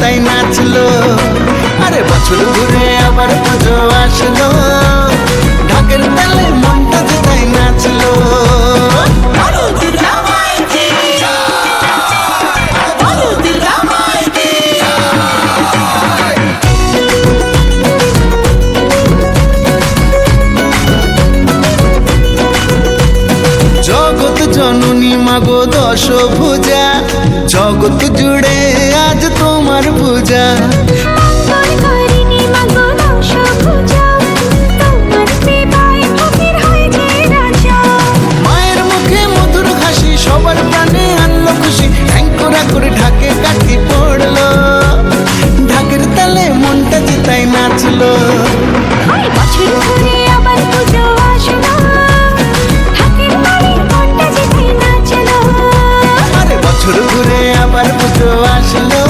তাই নাচলো। আরে বছর ঘুরে আবার পুজো আসলো। জননী মাগো দশ পূজা জগৎ জুড়ে আজ তোমার পূজা। to love.